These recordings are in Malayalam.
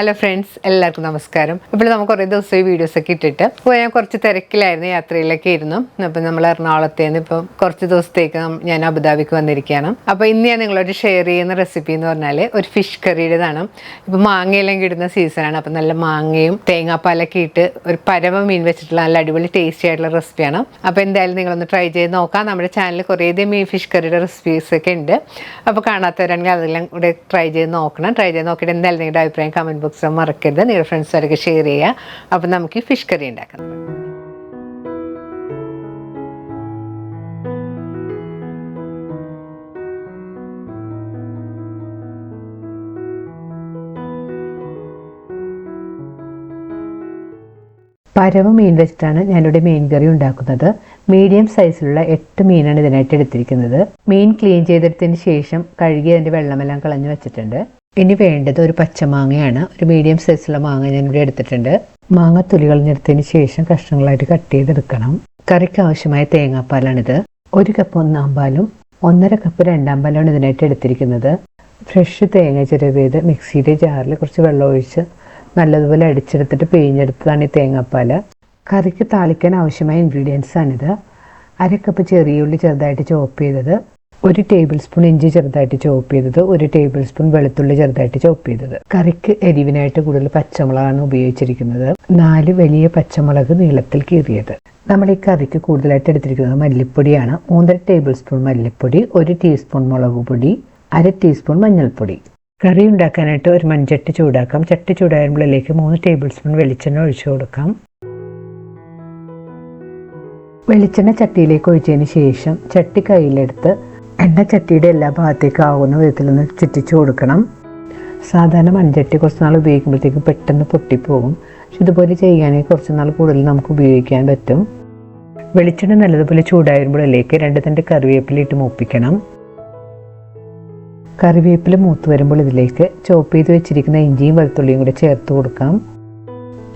ഹലോ ഫ്രണ്ട്സ് എല്ലാവർക്കും നമസ്കാരം. ഇപ്പോൾ നമുക്ക് കുറേ ദിവസമായി ഈ വീഡിയോസ് ഒക്കെ ഇട്ടിട്ട്. അപ്പോൾ ഞാൻ കുറച്ച് തിരക്കിലായിരുന്നു യാത്രയിലൊക്കെ ഇരുന്നു. അപ്പം നമ്മൾ എറണാകുളത്തേന്ന് ഇപ്പം കുറച്ച് ദിവസത്തേക്ക് ഞാൻ അബുദാബിക്ക് വന്നിരിക്കുകയാണ്. അപ്പോൾ ഇന്ന് ഞാൻ നിങ്ങളോട് ഷെയർ ചെയ്യുന്ന റെസിപ്പി എന്ന് പറഞ്ഞാൽ ഒരു ഫിഷ് കറിയുടേതാണ് ഇപ്പോൾ മാങ്ങയെല്ലാം കിടുന്ന സീസണാണ് അപ്പം നല്ല മാങ്ങയും തേങ്ങാപ്പാലൊക്കെ ഇട്ട് ഒരു പരമ മീൻ വെച്ചിട്ടുള്ള നല്ല അടിപൊളി ടേസ്റ്റി ആയിട്ടുള്ള റെസിപ്പിയാണ് അപ്പോൾ എന്തായാലും നിങ്ങളൊന്ന് ട്രൈ ചെയ്ത് നോക്കാം. നമ്മുടെ ചാനലിൽ കുറേയധികം മീൻ ഫിഷ് കറിയുടെ റെസിപ്പീസൊക്കെ ഉണ്ട്. അപ്പോൾ കാണാത്തവരാണെങ്കിൽ അതെല്ലാം കൂടെ ട്രൈ ചെയ്ത് നോക്കണം. ട്രൈ ചെയ്ത് നോക്കിയിട്ട് എന്തായാലും നിങ്ങളുടെ അഭിപ്രായം കമന്റ് ബോക്സിൽ മറക്കരുത്. നിങ്ങളുടെ ഫ്രണ്ട്സുകാരൊക്കെ ഷെയർ ചെയ്യുക അപ്പോൾ നമുക്ക് ഈ ഫിഷ് കറി ഉണ്ടാക്കാം. പരവ മീൻ വെച്ചിട്ടാണ് ഞാനിവിടെ മീൻ കറി ഉണ്ടാക്കുന്നത്. മീഡിയം സൈസിലുള്ള എട്ട് മീനാണ് ഇതിനായിട്ട് എടുത്തിരിക്കുന്നത്. മീൻ ക്ലീൻ ചെയ്തെടുത്തതിന് ശേഷം കഴുകി അതിന്റെ വെള്ളമെല്ലാം കളഞ്ഞു വെച്ചിട്ടുണ്ട്. ഇനി വേണ്ടത് ഒരു പച്ചമാങ്ങയാണ്. ഒരു മീഡിയം സൈസുള്ള മാങ്ങ ഞാൻ ഇവിടെ എടുത്തിട്ടുണ്ട്. മാങ്ങ തുലികൾ നിരത്തതിന് ശേഷം കഷ്ണങ്ങളായിട്ട് കട്ട് ചെയ്തെടുക്കണം. കറിക്ക് ആവശ്യമായ തേങ്ങാപ്പാലാണിത്. ഒരു കപ്പ് ഒന്നാം പാലും ഒന്നര കപ്പ് രണ്ടാം പാലാണ് ഇതിനായിട്ട് എടുത്തിരിക്കുന്നത്. ഫ്രഷ് തേങ്ങ ചിരവിയത് മിക്സിയുടെ ജാറിൽ കുറച്ച് വെള്ളം ഒഴിച്ച് നല്ലതുപോലെ അടിച്ചെടുത്തിട്ട് പിഴിഞ്ഞെടുത്തതാണ് ഈ തേങ്ങാപ്പാൽ കറിക്ക് താളിക്കാൻ ആവശ്യമായ ഇൻഗ്രീഡിയൻസ് ആണിത്. അര കപ്പ് ചെറിയ ഉള്ളി ചെറുതായിട്ട് ചോപ്പ് ചെയ്തത്. ഒരു ടേബിൾ സ്പൂൺ ഇഞ്ചി ചെറുതായിട്ട് ചോപ്പ് ചെയ്തത് ഒരു ടേബിൾ സ്പൂൺ വെളുത്തുള്ളി ചെറുതായിട്ട് ചോപ്പ് ചെയ്തത്. കറിക്ക് എരിവിനായിട്ട് കൂടുതൽ പച്ചമുളകാണ് ഉപയോഗിച്ചിരിക്കുന്നത്. നാല് വലിയ പച്ചമുളക് നീളത്തിൽ കീറിയത്. നമ്മൾ ഈ കറിക്ക് കൂടുതലായിട്ട് എടുത്തിരിക്കുന്നത് മല്ലിപ്പൊടിയാണ്. മൂന്നര ടേബിൾ സ്പൂൺ മല്ലിപ്പൊടി ഒരു ടീസ്പൂൺ മുളക് പൊടി അര ടീസ്പൂൺ മഞ്ഞൾപ്പൊടി. കറി ഉണ്ടാക്കാനായിട്ട് ഒരു മൺചട്ടി ചൂടാക്കാം. ചട്ടി ചൂടാകുമ്പോഴേക്ക് മൂന്ന് ടേബിൾ സ്പൂൺ വെളിച്ചെണ്ണ ഒഴിച്ചു കൊടുക്കാം. വെളിച്ചെണ്ണ ചട്ടിയിലേക്ക് ഒഴിച്ചതിന് ശേഷം ചട്ടി കയ്യിലെടുത്ത് എണ്ണ ചട്ടിയുടെ എല്ലാ ഭാഗത്തേക്കും ആവുന്ന വിധത്തിലൊന്ന് ചുറ്റിച്ചു കൊടുക്കണം. സാധാരണ മൺചട്ടി കുറച്ച് നാൾ ഉപയോഗിക്കുമ്പോഴത്തേക്കും പെട്ടെന്ന് പൊട്ടിപ്പോകും. പക്ഷെ ഇതുപോലെ ചെയ്യുകയാണെങ്കിൽ കുറച്ച് നാൾ കൂടുതൽ നമുക്ക് ഉപയോഗിക്കാൻ പറ്റും. വെളിച്ചെണ്ണ നല്ലതുപോലെ ചൂടാകുമ്പോഴേക്ക് രണ്ട് തണ്ട് കറിവേപ്പില ഇട്ട് മൂപ്പിക്കണം. കറിവേപ്പില മൂത്ത് വരുമ്പോൾ ഇതിലേക്ക് ചോപ്പ് ചെയ്ത് വെച്ചിരിക്കുന്ന ഇഞ്ചിയും വെളുത്തുള്ളിയും കൂടെ ചേർത്ത് കൊടുക്കാം.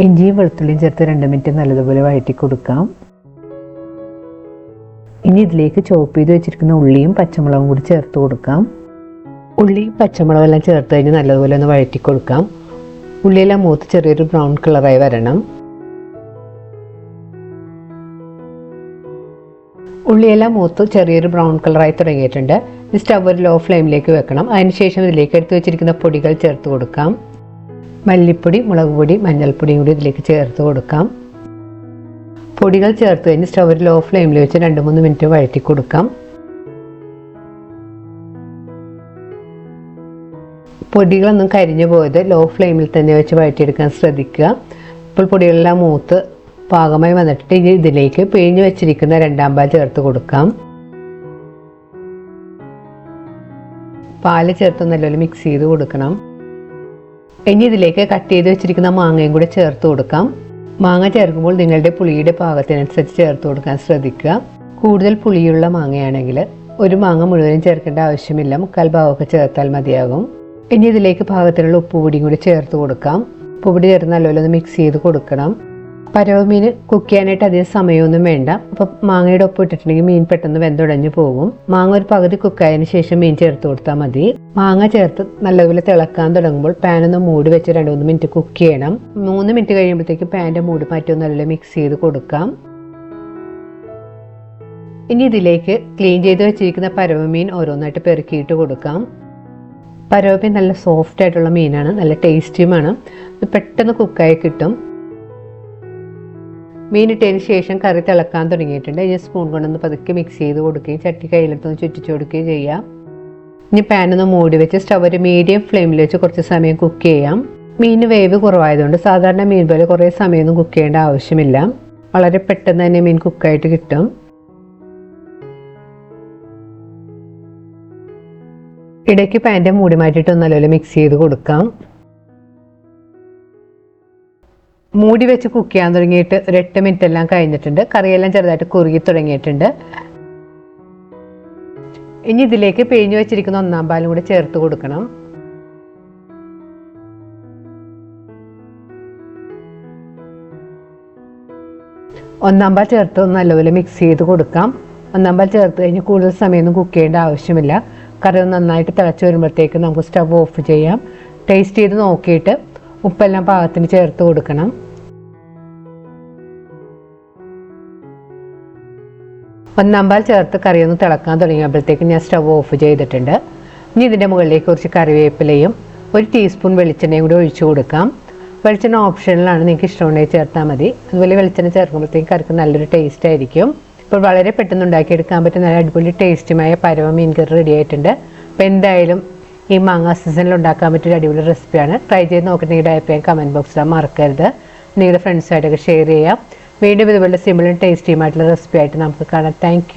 ഇഞ്ചിയും വെളുത്തുള്ളിയും ചേർത്ത് രണ്ട് മിനിറ്റ് നല്ലതുപോലെ വഴറ്റി കൊടുക്കാം. ഇനി ഇതിലേക്ക് ചോപ്പ് ചെയ്ത് വെച്ചിരിക്കുന്ന ഉള്ളിയും പച്ചമുളകും കൂടി ചേർത്ത് കൊടുക്കാം. ഉള്ളിയും പച്ചമുളകും എല്ലാം ചേർത്ത് കഴിഞ്ഞ് നല്ലതുപോലെ ഒന്ന് വഴറ്റി കൊടുക്കാം. ഉള്ളിയെല്ലാം മൂത്ത് ചെറിയൊരു ബ്രൗൺ കളറായി വരണം. ഉള്ളിയെല്ലാം മൂത്ത് ചെറിയൊരു ബ്രൗൺ കളറായി തുടങ്ങിയിട്ടുണ്ട്. സ്റ്റവ് ഒരു ലോ ഫ്ലെയിമിലേക്ക് വെക്കണം. അതിനുശേഷം ഇതിലേക്ക് എടുത്ത് വെച്ചിരിക്കുന്ന പൊടികൾ ചേർത്ത് കൊടുക്കാം. മല്ലിപ്പൊടി മുളക് പൊടി മഞ്ഞൾപ്പൊടിയും കൂടി ഇതിലേക്ക് ചേർത്ത് കൊടുക്കാം. പൊടികൾ ചേർത്ത് കഴിഞ്ഞ് സ്റ്റവ് ലോ ഫ്ലെയിമിൽ വെച്ച് രണ്ട് മൂന്ന് മിനിറ്റ് വഴറ്റി കൊടുക്കാം. പൊടികളൊന്നും കരിഞ്ഞു പോയത് ലോ ഫ്ലെയിമിൽ തന്നെ വെച്ച് വഴറ്റിയെടുക്കാൻ ശ്രദ്ധിക്കുക. ഇപ്പോൾ പൊടികളെല്ലാം മൂത്ത് പാകമായി വന്നിട്ട് ഇനി ഇതിലേക്ക് പിഴിഞ്ഞു വെച്ചിരിക്കുന്ന രണ്ടാം പാൽ ചേർത്ത് കൊടുക്കാം. പാൽ ചേർത്ത് നല്ലപോലെ മിക്സ് ചെയ്ത് കൊടുക്കണം. ഇനി ഇതിലേക്ക് കട്ട് ചെയ്ത് വെച്ചിരിക്കുന്ന മാങ്ങയും കൂടെ ചേർത്ത് കൊടുക്കാം. മാങ്ങ ചേർക്കുമ്പോൾ നിങ്ങളുടെ പുളിയുടെ പാകത്തിനനുസരിച്ച് ചേർത്ത് കൊടുക്കാൻ ശ്രദ്ധിക്കുക. കൂടുതൽ പുളിയുള്ള മാങ്ങയാണെങ്കിൽ ഒരു മാങ്ങ മുഴുവനും ചേർക്കേണ്ട ആവശ്യമില്ല. മുക്കാൽ ഭാഗമൊക്കെ ചേർത്താൽ മതിയാകും. ഇനി ഇതിലേക്ക് പാകത്തിനുള്ള ഉപ്പുപൊടിയും കൂടി ചേർത്ത് കൊടുക്കാം. ഉപ്പുപൊടി ചേർന്ന് നല്ലപോലെ ഒന്ന് മിക്സ് ചെയ്ത് കൊടുക്കണം. പരവ മീൻ കുക്ക് ചെയ്യാനായിട്ട് അധികം സമയമൊന്നും വേണ്ട. അപ്പം മാങ്ങയുടെ ഒപ്പം ഇട്ടിട്ടുണ്ടെങ്കിൽ മീൻ പെട്ടെന്ന് വെന്തുടഞ്ഞു പോകും. മാങ്ങ ഒരു പകുതി കുക്കായതിന് ശേഷം മീൻ ചേർത്ത് കൊടുത്താൽ മതി. മാങ്ങ ചേർത്ത് നല്ലതുപോലെ തിളക്കാൻ തുടങ്ങുമ്പോൾ പാൻ ഒന്ന് മൂടി വെച്ച് രണ്ട് മൂന്ന് മിനിറ്റ് കുക്ക് ചെയ്യണം. മൂന്ന് മിനിറ്റ് കഴിയുമ്പോഴത്തേക്ക് പാന്റെ മൂടി മാറ്റി ഒന്ന് നല്ലപോലെ മിക്സ് ചെയ്ത് കൊടുക്കാം. ഇനി ഇതിലേക്ക് ക്ലീൻ ചെയ്ത് വെച്ചിരിക്കുന്ന പരവ് മീൻ ഓരോന്നായിട്ട് പെറുക്കിയിട്ട് കൊടുക്കാം. പരവ് മീൻ നല്ല സോഫ്റ്റ് ആയിട്ടുള്ള മീനാണ്. നല്ല ടേസ്റ്റിയുമാണ് പെട്ടെന്ന് കുക്കായി കിട്ടും. മീൻ ഇട്ടതിന് ശേഷം കറി തിളക്കാൻ തുടങ്ങിയിട്ടുണ്ട്. ഇനി സ്പൂൺ കൊണ്ടൊന്ന് പതുക്കെ മിക്സ് ചെയ്ത് കൊടുക്കുകയും ചട്ടി കയ്യിലെടുത്തൊന്ന് ചുറ്റിച്ചു കൊടുക്കുകയും ചെയ്യാം. ഇനി പാനൊന്ന് മൂടി വെച്ച് സ്റ്റവ് ഒരു മീഡിയം ഫ്ലെയിമിൽ വെച്ച് കുറച്ച് സമയം കുക്ക് ചെയ്യാം. മീൻ വേവ് കുറവായതുകൊണ്ട് സാധാരണ മീൻ പോലെ കുറേ സമയമൊന്നും കുക്ക് ചെയ്യേണ്ട ആവശ്യമില്ല. വളരെ പെട്ടെന്ന് തന്നെ മീൻ കുക്കായിട്ട് കിട്ടും. ഇടയ്ക്ക് പാന്റെ മൂടി മാറ്റിയിട്ട് ഒന്നല്ലോ മിക്സ് ചെയ്ത് കൊടുക്കാം. മൂടി വെച്ച് കുക്ക് ചെയ്യാൻ തുടങ്ങിയിട്ട് ഒരു എട്ട് മിനിറ്റ് എല്ലാം കഴിഞ്ഞിട്ടുണ്ട്. കറിയെല്ലാം ചെറുതായിട്ട് കുറുകി തുടങ്ങിയിട്ടുണ്ട്. ഇനി ഇതിലേക്ക് പിഴിഞ്ഞു വെച്ചിരിക്കുന്ന ഒന്നാം പാലും കൂടി ചേർത്ത് കൊടുക്കണം. ഒന്നാം പാൽ ചേർത്ത് നല്ലപോലെ മിക്സ് ചെയ്ത് കൊടുക്കാം. ഒന്നാം പാൽ ചേർത്ത് കഴിഞ്ഞ് കൂടുതൽ സമയമൊന്നും കുക്ക് ചെയ്യേണ്ട ആവശ്യമില്ല. കറി ഒന്ന് നന്നായിട്ട് തിളച്ച് വരുമ്പോഴത്തേക്ക് നമുക്ക് സ്റ്റവ് ഓഫ് ചെയ്യാം. ടേസ്റ്റ് ചെയ്ത് നോക്കിയിട്ട് ഉപ്പെല്ലാം പാകത്തിന് ചേർത്ത് കൊടുക്കണം. ഒന്നാം പാൽ ചേർത്ത് കറി ഒന്ന് തിളക്കാൻ തുടങ്ങിയപ്പോഴത്തേക്ക് ഞാൻ സ്റ്റവ് ഓഫ് ചെയ്തിട്ടുണ്ട്. ഇനി ഇതിന്റെ മുകളിലേക്ക് കുറച്ച് കറിവേപ്പിലയും ഒരു ടീസ്പൂൺ വെളിച്ചെണ്ണയും കൂടി ഒഴിച്ചു കൊടുക്കാം. വെളിച്ചെണ്ണ ഓപ്ഷനിലാണ് നിങ്ങൾക്ക് ഇഷ്ടമുണ്ടെങ്കിൽ ചേർത്താൽ മതി. അതുപോലെ വെളിച്ചെണ്ണ ചേർക്കുമ്പോഴത്തേക്ക് കറിക്ക് നല്ലൊരു ടേസ്റ്റ് ആയിരിക്കും. ഇപ്പോൾ വളരെ പെട്ടെന്ന് ഉണ്ടാക്കിയെടുക്കാൻ പറ്റും നല്ല അടിപൊളി ടേസ്റ്റുമായ പരവ മീൻ കറി റെഡി ആയിട്ടുണ്ട്. അപ്പോൾ എന്തായാലും ഈ മാങ്ങ സീസണിൽ ഉണ്ടാക്കാൻ പറ്റിയൊരു അടിപൊളി റെസിപ്പിയാണ് ട്രൈ ചെയ്ത് നോക്കിയിട്ട് നിങ്ങളുടെ കമന്റ് ബോക്സിൽ മറക്കരുത്. നിങ്ങളുടെ ഫ്രണ്ട്സായിട്ടൊക്കെ ഷെയർ ചെയ്യാം. വീണ്ടും ഇതുപോലെ സിമ്പിളും ടേസ്റ്റിയുമായിട്ടുള്ള റെസിപ്പി ആയിട്ട് നമുക്ക് കാണാം. താങ്ക്